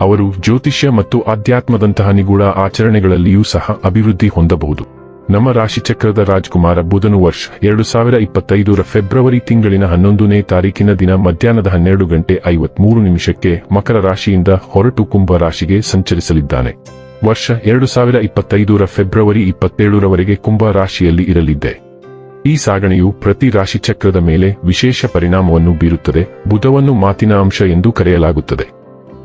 ಅವರು ಜ್ಯೋತಿಷ್ಯ ಮತ್ತು ಆಧ್ಯಾತ್ಮದಂತಹ ನಿಗೂಢ ಆಚರಣೆಗಳಲ್ಲಿಯೂ ಸಹ ಅಭಿವೃದ್ಧಿ ಹೊಂದಬಹುದು. ನಮ್ಮ ರಾಶಿಚಕ್ರದ ರಾಜ್ಕುಮಾರ ಬುಧನು ವರ್ಷ ಎರಡು ಸಾವಿರ ಇಪ್ಪತ್ತೈದರ ಫೆಬ್ರವರಿ ತಿಂಗಳಿನ ಹನ್ನೊಂದನೇ ತಾರೀಕಿನ ದಿನ ಮಧ್ಯಾಹ್ನದ ಹನ್ನೆರಡು ಗಂಟೆ ಐವತ್ಮೂರು ನಿಮಿಷಕ್ಕೆ ಮಕರ ರಾಶಿಯಿಂದ ಹೊರಟು ಕುಂಭ ರಾಶಿಗೆ ಸಂಚರಿಸಲಿದ್ದಾನೆ. ವರ್ಷ ಎರಡು ಸಾವಿರ ಇಪ್ಪತ್ತೈದರ ಫೆಬ್ರವರಿ ಇಪ್ಪತ್ತೇಳರವರೆಗೆ ಕುಂಭ ರಾಶಿಯಲ್ಲಿ ಇರಲಿದ್ದೆ. ಈ ಸಾಗಣೆಯು ಪ್ರತಿ ರಾಶಿಚಕ್ರದ ಮೇಲೆ ವಿಶೇಷ ಪರಿಣಾಮವನ್ನು ಬೀರುತ್ತದೆ. ಬುಧವನ್ನು ಮಾತಿನ ಅಂಶ ಎಂದು ಕರೆಯಲಾಗುತ್ತದೆ.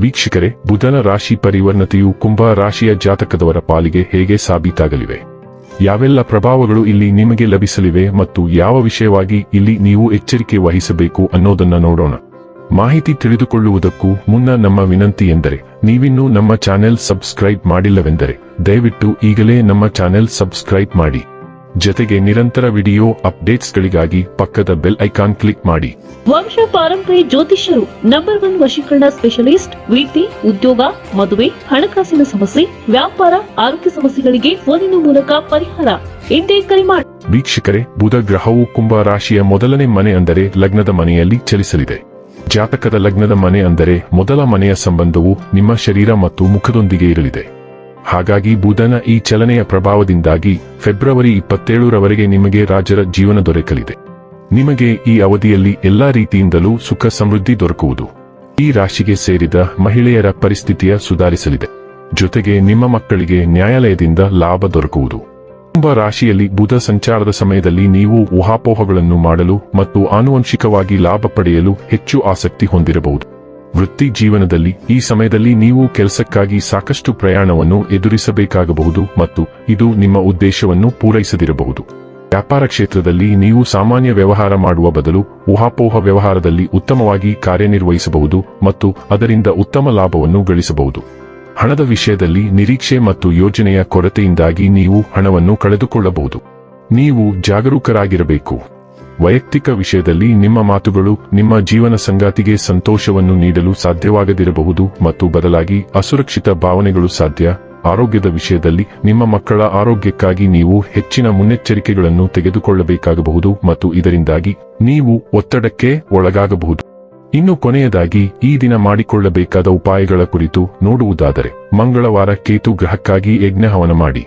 ವೀಕ್ಷಕರೇ, ಬುಧನ ರಾಶಿ ಪರಿವರ್ಣತೆಯು ಕುಂಭ ರಾಶಿಯ ಜಾತಕದವರ ಪಾಲಿಗೆ ಹೇಗೆ ಸಾಬೀತಾಗಲಿವೆ? ಯಾವೆಲ್ಲ ಪ್ರಭಾವಗಳು ಇಲ್ಲಿ ನಿಮಗೆ ಲಭಿಸಲಿವೆ ಮತ್ತು ಯಾವ ವಿಷಯವಾಗಿ ಇಲ್ಲಿ ನೀವು ಎಚ್ಚರಿಕೆ ವಹಿಸಬೇಕು ಅನ್ನೋದನ್ನ ನೋಡೋಣ. ಮಾಹಿತಿ ತಿಳಿದುಕೊಳ್ಳುವುದಕ್ಕೂ ಮುನ್ನ ನಮ್ಮ ವಿನಂತಿ ಎಂದರೆ, ನೀವಿನ್ನೂ ನಮ್ಮ ಚಾನೆಲ್ ಸಬ್ಸ್ಕ್ರೈಬ್ ಮಾಡಿಲ್ಲವೆಂದರೆ, ದಯವಿಟ್ಟು ಈಗಲೇ ನಮ್ಮ ಚಾನೆಲ್ ಸಬ್ಸ್ಕ್ರೈಬ್ ಮಾಡಿ. ಜತೆಗೆ ನಿರಂತರ ವಿಡಿಯೋ ಅಪ್ಡೇಟ್ಸ್ಗಳಿಗಾಗಿ ಪಕ್ಕದ ಬೆಲ್ ಐಕಾನ್ ಕ್ಲಿಕ್ ಮಾಡಿ. ವಂಶ ಪಾರಂಪರ್ಯ ಜ್ಯೋತಿಷ್ಯರು ನಂಬರ್ ಒನ್ ವಶೀಕರಣ ಸ್ಪೆಷಲಿಸ್ಟ್ ವಿಟಿ ಉದ್ಯೋಗ ಮದುವೆ ಹಣಕಾಸಿನ ಸಮಸ್ಯೆ ವ್ಯಾಪಾರ ಆರೋಗ್ಯ ಸಮಸ್ಯೆಗಳಿಗೆ ಫೋನಿನ ಮೂಲಕ ಪರಿಹಾರ. ಇಂದೇ ಕರೆ ಮಾಡಿ ವೀಕ್ಷಕರೇ ಬುಧ ಗ್ರಹವು ಕುಂಭ ರಾಶಿಯ ಮೊದಲನೇ ಮನೆ ಅಂದರೆ ಲಗ್ನದ ಮನೆಯಲ್ಲಿ ಚಲಿಸಲಿದೆ. ಜಾತಕದ ಲಗ್ನದ ಮನೆ ಅಂದರೆ ಮೊದಲ ಮನೆಯ ಸಂಬಂಧವು ನಿಮ್ಮ ಶರೀರ ಮತ್ತು ಮುಖದೊಂದಿಗೆ ಇರಲಿದೆ. ಹಾಗಾಗಿ ಬುಧನ ಈ ಚಲನೆಯ ಪ್ರಭಾವದಿಂದಾಗಿ ಫೆಬ್ರವರಿ ಇಪ್ಪತ್ತೇಳರವರೆಗೆ ನಿಮಗೆ ರಾಜರ ಜೀವನ ದೊರಕಲಿದೆ. ನಿಮಗೆ ಈ ಅವಧಿಯಲ್ಲಿ ಎಲ್ಲಾ ರೀತಿಯಿಂದಲೂ ಸುಖ ಸಮೃದ್ಧಿ ದೊರಕುವುದು. ಈ ರಾಶಿಗೆ ಸೇರಿದ ಮಹಿಳೆಯರ ಪರಿಸ್ಥಿತಿಯ ಸುಧಾರಿಸಲಿದೆ. ಜೊತೆಗೆ ನಿಮ್ಮ ಮಕ್ಕಳಿಗೆ ನ್ಯಾಯಾಲಯದಿಂದ ಲಾಭ ದೊರಕುವುದು. ಕುಂಭ ರಾಶಿಯಲ್ಲಿ ಬುಧ ಸಂಚಾರದ ಸಮಯದಲ್ಲಿ ನೀವು ಊಹಾಪೋಹಗಳನ್ನು ಮಾಡಲು ಮತ್ತು ಆನುವಂಶಿಕವಾಗಿ ಲಾಭ ಪಡೆಯಲು ಹೆಚ್ಚು ಆಸಕ್ತಿ ಹೊಂದಿರಬಹುದು. ವೃತ್ತಿ ಜೀವನದಲ್ಲಿ ಈ ಸಮಯದಲ್ಲಿ ನೀವು ಕೆಲಸಕ್ಕಾಗಿ ಸಾಕಷ್ಟು ಪ್ರಯಾಣವನ್ನು ಎದುರಿಸಬೇಕಾಗಬಹುದು ಮತ್ತು ಇದು ನಿಮ್ಮ ಉದ್ದೇಶವನ್ನು ಪೂರೈಸದಿರಬಹುದು. ವ್ಯಾಪಾರ ಕ್ಷೇತ್ರದಲ್ಲಿ ನೀವು ಸಾಮಾನ್ಯ ವ್ಯವಹಾರ ಮಾಡುವ ಬದಲು ಊಹಾಪೋಹ ವ್ಯವಹಾರದಲ್ಲಿ ಉತ್ತಮವಾಗಿ ಕಾರ್ಯನಿರ್ವಹಿಸಬಹುದು ಮತ್ತು ಅದರಿಂದ ಉತ್ತಮ ಲಾಭವನ್ನು ಗಳಿಸಬಹುದು. ಹಣದ ವಿಷಯದಲ್ಲಿ ನಿರೀಕ್ಷೆ ಮತ್ತು ಯೋಜನೆಯ ಕೊರತೆಯಿಂದಾಗಿ ನೀವು ಹಣವನ್ನು ಕಳೆದುಕೊಳ್ಳಬಹುದು. ನೀವು ಜಾಗರೂಕರಾಗಿರಬೇಕು. ವೈಯಕ್ತಿಕ ವಿಷಯದಲ್ಲಿ ನಿಮ್ಮ ಮಾತುಗಳು ನಿಮ್ಮ ಜೀವನ ಸಂಗಾತಿಗೆ ಸಂತೋಷವನ್ನು ನೀಡಲು ಸಾಧ್ಯವಾಗದಿರಬಹುದು ಮತ್ತು ಬದಲಾಗಿ ಅಸುರಕ್ಷಿತ ಭಾವನೆಗಳು ಸಾಧ್ಯ. ಆರೋಗ್ಯದ ವಿಷಯದಲ್ಲಿ ನಿಮ್ಮ ಮಕ್ಕಳ ಆರೋಗ್ಯಕ್ಕಾಗಿ ನೀವು ಹೆಚ್ಚಿನ ಮುನ್ನೆಚ್ಚರಿಕೆಗಳನ್ನು ತೆಗೆದುಕೊಳ್ಳಬೇಕಾಗಬಹುದು ಮತ್ತು ಇದರಿಂದಾಗಿ ನೀವು ಒತ್ತಡಕ್ಕೆ ಒಳಗಾಗಬಹುದು. ಇನ್ನು ಕೊನೆಯದಾಗಿ, ಈ ದಿನ ಮಾಡಿಕೊಳ್ಳಬೇಕಾದ ಉಪಾಯಗಳ ಕುರಿತು ನೋಡುವುದಾದರೆ, ಮಂಗಳವಾರ ಕೇತು ಗ್ರಹಕ್ಕಾಗಿ ಯಜ್ಞ ಹವನ ಮಾಡಿ.